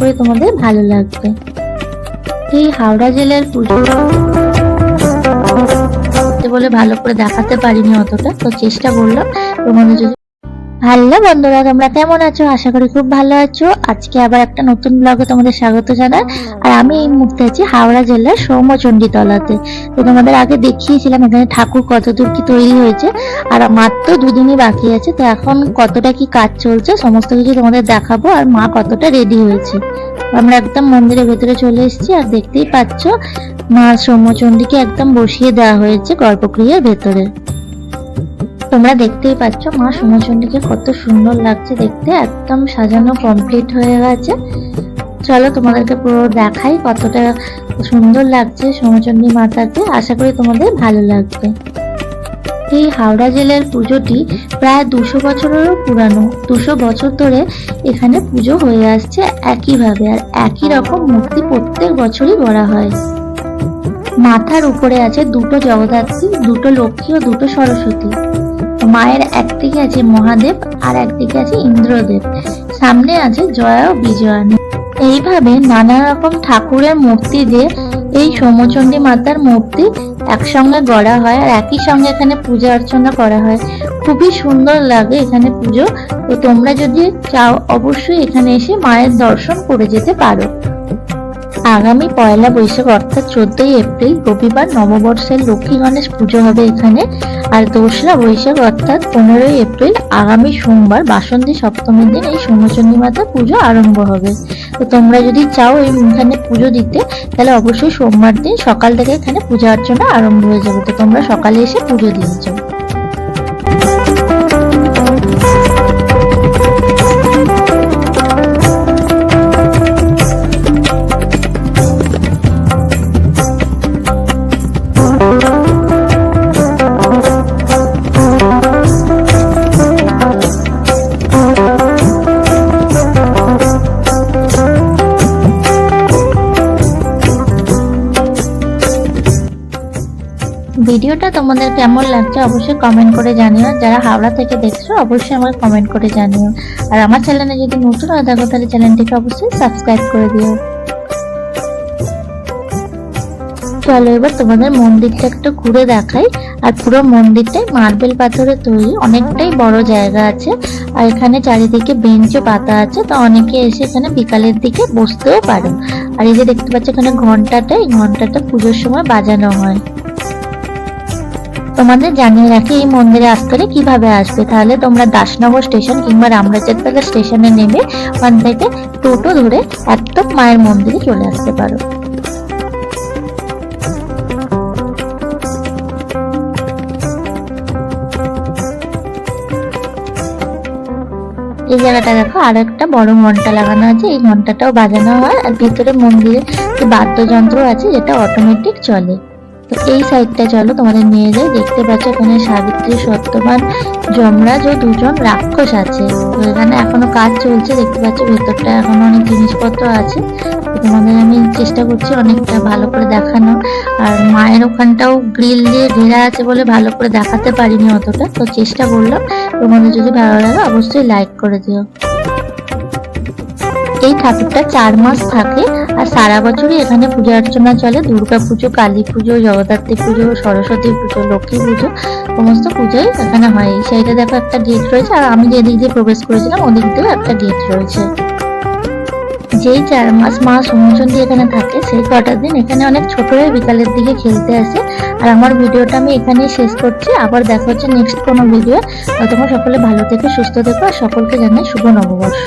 করে তোমাদের ভালো লাগবে। এই হাওড়া জেলার পুজো বলে ভালো করে দেখাতে পারিনি অতটা, তো চেষ্টা করলাম তোমাদের যদি হ্যালো বন্ধুরা, তোমরা কেমন আছো? আশা করি খুব ভালো আছো। আজকে আবার একটা নতুন ব্লগে তোমাদের স্বাগত জানাই। আর আমি এই মুহূর্তে আছি হাওড়া জেলার সৌম্যচণ্ডী তলাতে তো তোমাদের আগে দেখিয়েছিলাম এখানে ঠাকুর কতদূর কি তৈরি হয়েছে। আর মাত্র দুদিনই বাকি আছে, তো এখন কতটা কি কাজ চলছে সমস্ত কিছু তোমাদের দেখাবো। আর মা কতটা রেডি হয়েছে। আমরা একদম মন্দিরের ভেতরে চলে এসেছি, আর দেখতেই পাচ্ছ মা সৌম্যচণ্ডীকে একদম বসিয়ে দেওয়া হয়েছে গর্ভগৃহের ভেতরে। তোমরা দেখতেই পাচ্ছ মা সোনাচণ্ডীকে কত সুন্দর লাগছে দেখতে, একদম সাজানো কমপ্লিট হয়ে গেছে। চলো তোমাদেরকে পুরো দেখাই কতটা সুন্দর লাগছে সোনাচণ্ডী মাতাকে, আশা করি তোমাদের ভালো লাগবে। এই হাওড়া জেলার পুজোটি প্রায় দুশো বছরেরও পুরানো, দুশো বছর ধরে এখানে পুজো হয়ে আসছে একইভাবে, আর একই রকম মূর্তি প্রত্যেক বছরই করা হয়। মাথার উপরে আছে দুটো জগদ্ধাত্রী, দুটো লক্ষ্মী ও দুটো সরস্বতী। মায়ের একদিকে আছে মহাদেব আর একদিকে আছে ইন্দ্রদেব। সামনে আছে জয়া ও বিজয়া এইভাবে নানা রকম ঠাকুরের মূর্তি দিয়ে এই সোমচণ্ডী মাতার মূর্তি একসঙ্গে গড়া হয় আর একই সঙ্গে এখানে পূজা অর্চনা করা হয়। খুবই সুন্দর লাগে এখানে পুজো। তো তোমরা যদি চাও, অবশ্যই এখানে এসে মায়ের দর্শন করে যেতে পারো। আগামী পয়লা বৈশাখ অর্থাৎ চোদ্দই এপ্রিল রবিবার নববর্ষের লক্ষ্মী গণেশ পুজো হবে এখানে। আর দোসরা বৈশাখ অর্থাৎ পনেরোই এপ্রিল আগামী সোমবার বাসন্তী সপ্তমীর দিন এই সোমচন্ডী মাতা পুজো আরম্ভ হবে। তো তোমরা যদি চাও এই এখানে পুজো দিতে, তাহলে অবশ্যই সোমবার দিন সকাল থেকে এখানে পূজা অর্চনা আরম্ভ হয়ে যাবে। তো তোমরা সকালে এসে পুজো দিয়ে যাও। ভিডিওটা তোমাদের কেমন লাগছে অবশ্যই কমেন্ট করে জানিও। যারা হাওড়া থেকে দেখছ, অবশ্যই আমাকে কমেন্ট করে জানিও। আর আমার চ্যানেলে যদি নতুন হয়ে থাকো তাহলে চ্যানেলটিকে অবশ্যই সাবস্ক্রাইব করে দিও। চলো এবার তোমাদের মন্দিরটা একটু ঘুরে দেখাই। আর পুরো মন্দিরটাই মার্বেল পাথরের তৈরি, অনেকটাই বড় জায়গা আছে। আর এখানে চারিদিকে বেঞ্চও পাতা আছে, তো অনেকে এসে এখানে বিকালের দিকে বসতেও পারো। আর এই যে দেখতে পাচ্ছ এখানে ঘন্টাটা এই ঘন্টাটা পুজোর সময় বাজানো হয়। তোমাদের জানিয়ে রাখি এই মন্দিরে আসতে কীভাবে আসবে? তাহলে তোমরা দাসনগর স্টেশন কিংবা রামরাজেরতলা স্টেশনে নেমে ওখান থেকে টোটো ধরে একদম মায়ের মন্দিরে চলে আসতে পারো। এই জায়গাটা দেখো, আর একটা বড় ঘণ্টা লাগানো আছে। এই ঘন্টাটাও বাজানো হয় আর ভিতরে মন্দিরে বাদ্যযন্ত্র আছে যেটা অটোমেটিক চলে। তো এই সাইডটা চলো, তোমাদের নিয়ে যাই। দেখতে পাচ্ছ এখানে সাবিত্রী, সত্যবান, যমরাজ ও দুজন রাক্ষস আছে। তো এখানে এখনও কাজ চলছে, দেখতে পাচ্ছ ভেতরটা এখনও অনেক জিনিসপত্র আছে। তোমাদের আমি চেষ্টা করছি অনেকটা ভালো করে দেখানো। আর মায়ের ওখানটাও গ্রিল দিয়ে ঘেরা আছে বলে ভালো করে দেখাতে পারিনি অতটা। তো চেষ্টা করলাম। তোমাদের যদি ভালো লাগে অবশ্যই লাইক করে দিও। এই ঠাকুরটা চার মাস থাকে। আর সারা বছরই এখানে পূজা অর্চনা চলে, দুর্গা পুজো, কালী পুজো, জগদ্ধাত্রী পুজো, সরস্বতী পুজো, লক্ষ্মী পুজো, সমস্ত পুজোই এখানে হয়। এই সাইডে দেখো একটা গেট রয়েছে, আর আমি যেদিক দিয়ে প্রবেশ করেছিলাম, ওদিক দিয়েও একটা গেট রয়েছে। যেই চার মাস মা সোমচন্ডী এখানে থাকে, সেই কটা দিন এখানে অনেক ছোটরা বিকালের দিকে খেলতে আসে। আর আমার ভিডিওটা আমি এখানেই শেষ করছি। আবার দেখা হচ্ছে নেক্সট কোনো ভিডিও ততক্ষণ সকলে ভালো থেকে, সুস্থ থেকো, আর সকলকে জানাই শুভ নববর্ষ।